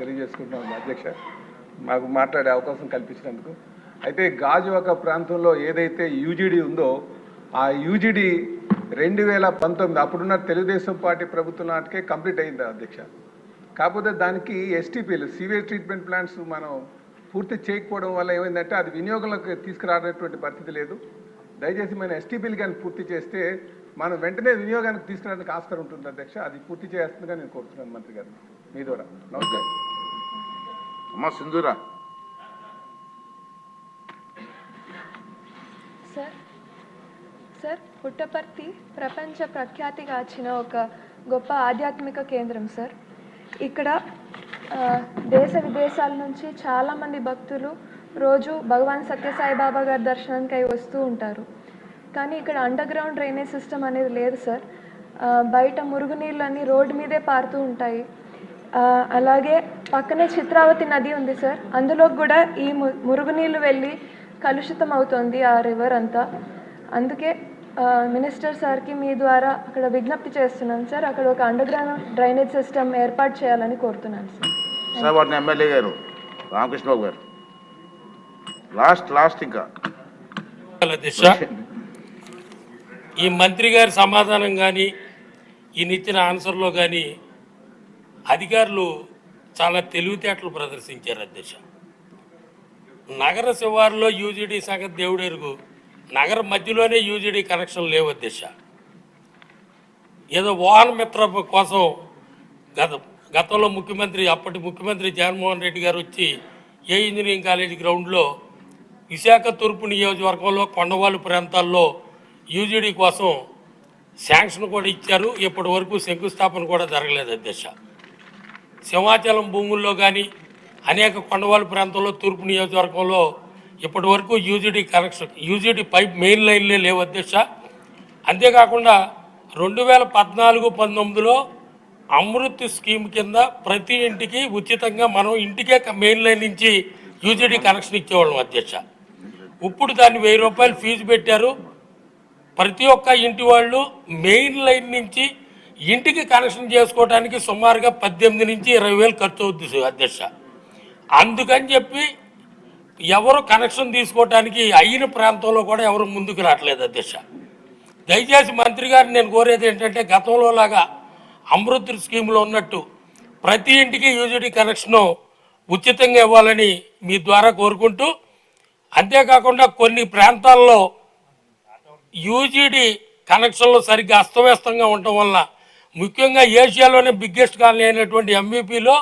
తెలియజేసుకుంటున్నాను అధ్యక్ష. మాకు మాట్లాడే అవకాశం కల్పించినందుకు. అయితే గాజువాక ప్రాంతంలో ఏదైతే యూజీడీ ఉందో ఆ యూజీడీ రెండు వేల పంతొమ్మిది అప్పుడున్న తెలుగుదేశం పార్టీ ప్రభుత్వం నాటికే కంప్లీట్ అయింది అధ్యక్ష. కాకపోతే దానికి ఎస్టీపీలు సీవేజ్ ట్రీట్మెంట్ ప్లాంట్స్ మనం పూర్తి చేయకపోవడం వల్ల ఏమైందంటే అది వినియోగంలోకి తీసుకురానటువంటి పరిస్థితి లేదు. దయచేసి మన ఎస్టీపీలు కానీ పూర్తి చేస్తే మనం వెంటనే వినియోగానికి తీసుకురావడానికి ఆస్కారం ఉంటుంది అధ్యక్ష. అది పూర్తి చేస్తుందిగా నేను కోరుతున్నాను మంత్రి గారు. మీ ద్వారా. నమస్కారం. అమ్మా సింధూరా. సార్ సార్ పుట్టపర్తి ప్రపంచ ప్రఖ్యాతిగాచిన ఒక గొప్ప ఆధ్యాత్మిక కేంద్రం సార్. ఇక్కడ ఆ, దేశ విదేశాల నుంచి చాలామంది భక్తులు రోజు భగవాన్ సత్యసాయి బాబా గారి దర్శనానికి వస్తూ ఉంటారు. కానీ ఇక్కడ అండర్ గ్రౌండ్ డ్రైనేజ్ సిస్టమ్ అనేది లేదు సార్. బయట మురుగునీళ్ళు అన్నీ రోడ్డు మీదే పారుతూ ఉంటాయి. అలాగే పక్కనే చిత్రావతి నది ఉంది సార్. అందులో కూడా ఈ ము- మురుగునీళ్ళు వెళ్ళి కలుషితం అవుతుంది ఆ రివర్ అంతా. అందుకే మినిస్టర్ సార్కి మీ ద్వారా అక్కడ విజ్ఞప్తి చేస్తున్నాను సార్. అక్కడ ఒక అండర్ గ్రౌండ్ డ్రైనేజ్ సిస్టమ్ ఏర్పాటు చేయాలని కోరుతున్నాను సార్. ఎమ్మెల్యే గారు రామకృష్ణబాబు గారు. లాస్ట్ లాస్ట్ ఇంకా. దిశ. ఈ మంత్రి గారి సమాధానం కానీ ఈయన ఇచ్చిన ఆన్సర్లో కానీ అధికారులు చాలా తెలివితేటలు ప్రదర్శించారు అధ్యక్ష. నగర శివారులో యూజీడీ శాఖ దేవుడెరుగు. నగర మధ్యలోనే యూజీడీ కనెక్షన్ లేవు అధ్యక్ష. ఏదో వాహన మిత్ర కోసం గత గతంలో ముఖ్యమంత్రి అప్పటి ముఖ్యమంత్రి జగన్మోహన్ రెడ్డి గారు వచ్చి ఏ ఇంజనీరింగ్ కాలేజీ గ్రౌండ్లో విశాఖ తూర్పు నియోజకవర్గంలో కొండవాళ్ళు ప్రాంతాల్లో యూజీడీ కోసం శాంక్షన్ కూడా ఇచ్చారు. ఇప్పటి వరకు శంకుస్థాపన కూడా జరగలేదు అధ్యక్ష. సింహాచలం భూముల్లో కానీ అనేక కొండవాళ్ళ ప్రాంతంలో తూర్పు నియోజకవర్గంలో ఇప్పటి వరకు UGD connection UGD pipe main లైన్లే లేవు అధ్యక్ష. అంతేకాకుండా రెండు వేల పద్నాలుగు పంతొమ్మిదిలో అమృత్ స్కీమ్ కింద ప్రతి ఇంటికి ఉచితంగా మనం ఇంటికే మెయిన్ లైన్ నుంచి యూజీడీ కనెక్షన్ ఇచ్చేవాళ్ళం అధ్యక్ష. ఇప్పుడు దాన్ని వెయ్యి రూపాయలు ఫీజు పెట్టారు. ప్రతి ఒక్క ఇంటి వాళ్ళు మెయిన్ లైన్ నుంచి ఇంటికి కనెక్షన్ చేసుకోవడానికి సుమారుగా పద్దెనిమిది నుంచి ఇరవై వేలు ఖర్చు అవుతుంది అధ్యక్ష. అందుకని చెప్పి ఎవరు కనెక్షన్ తీసుకోవడానికి అయిన ప్రాంతంలో కూడా ఎవరు ముందుకు రావట్లేదు అధ్యక్ష. దయచేసి మంత్రి గారిని నేను కోరేది ఏంటంటే గతంలో లాగా అమృత్ స్కీమ్లో ఉన్నట్టు ప్రతి ఇంటికి యూజీడీ కనెక్షను ఉచితంగా ఇవ్వాలని మీ ద్వారా కోరుకుంటూ అంతేకాకుండా కొన్ని ప్రాంతాల్లో యూజీడీ కనెక్షన్లు సరిగ్గా అస్తవ్యస్తంగా ఉండటం వల్ల ముఖ్యంగా ఏషియాలోనే బిగ్గెస్ట్ కాలనీ అయినటువంటి ఎంబీపీలో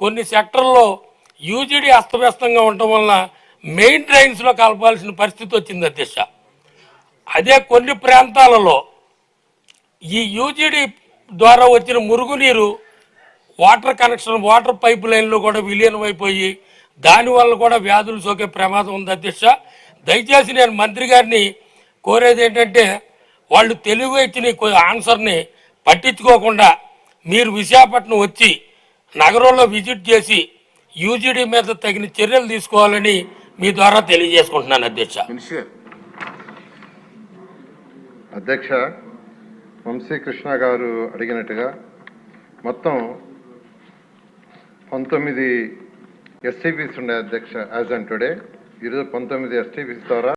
కొన్ని సెక్టర్లో యూజీడీ అస్తవ్యస్తంగా ఉండటం వలన మెయిన్ డ్రైన్స్లో కలపాల్సిన పరిస్థితి వచ్చింది అధ్యక్ష. అదే కొన్ని ప్రాంతాలలో ఈ యూజీడీ ద్వారా వచ్చిన మురుగునీరు వాటర్ కనెక్షన్ వాటర్ పైప్ లైన్లో కూడా విలీనమైపోయి దానివల్ల కూడా వ్యాధులు సోకే ప్రమాదం ఉంది అధ్యక్ష. దయచేసి నేను మంత్రి గారిని కోరేది ఏంటంటే వాళ్ళు తెలుగు ఇచ్చిన ఆన్సర్ని పట్టించుకోకుండా మీరు విశాఖపట్నం వచ్చి నగరంలో విజిట్ చేసి యూజీడీ మీద తగిన చర్యలు తీసుకోవాలని మీ ద్వారా తెలియజేసుకుంటున్నాను అధ్యక్ష. అధ్యక్ష వంశీకృష్ణ గారు అడిగినట్టుగా మొత్తం పంతొమ్మిది ఎస్టీపీస్ ఉండే అధ్యక్ష యాజ్ అండ్ టుడే. ఈరోజు పంతొమ్మిది ఎస్టీపీస్ ద్వారా